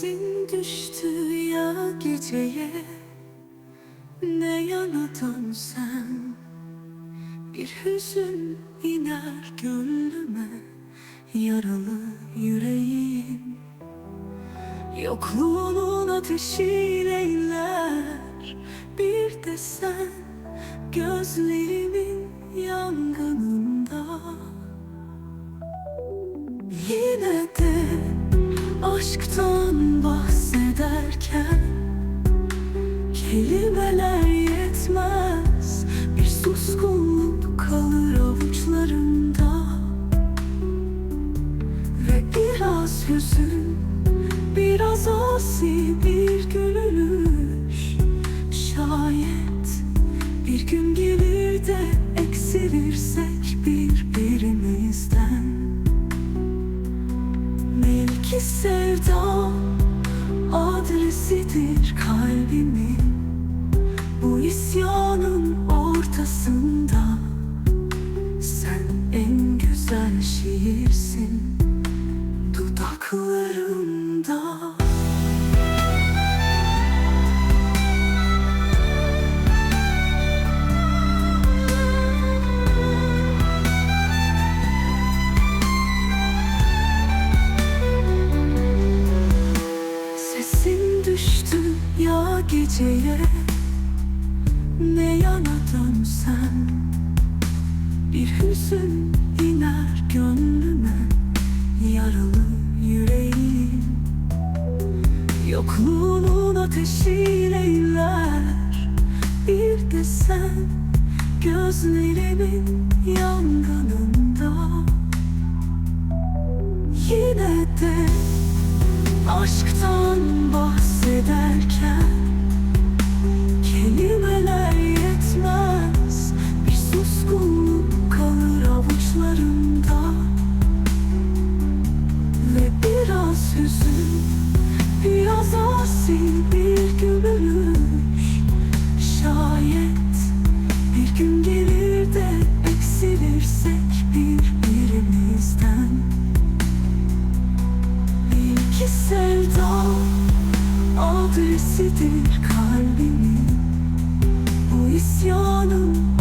Sesin düştü ya geceye. Ne yana dönsem Bir hüzün iner gönlüme Yaralı yüreğim. Yokluğunun ateşiyle inler Bir de sen Gözlerimin yangınında. Yine aşktan bahsederken Kelimeler yetmez. Bir suskunluk kalır avuçlarımda Ve biraz hüzün Biraz asi bir gülüş Şayet bir gün gelir de eksilirsek birbirimizden sevda adresidir kalbimin Bu isyanın ortasında Sen en güzel şiirsin. Dudaklarımda düştü ya geceye. Ne yana dönsem Bir hüzün iner gönlüme. Yaralı yüreğim. Yokluğunun ateşiyle inler Bir de sen Gözlerimin yangınında. Yine de Aşktan bahsederken Kelimeler yetmez. Bir suskunluk kalır avuçlarımda Ve biraz hüzün Biraz asi bir sevda adresidir kalbimin. Bu isyanın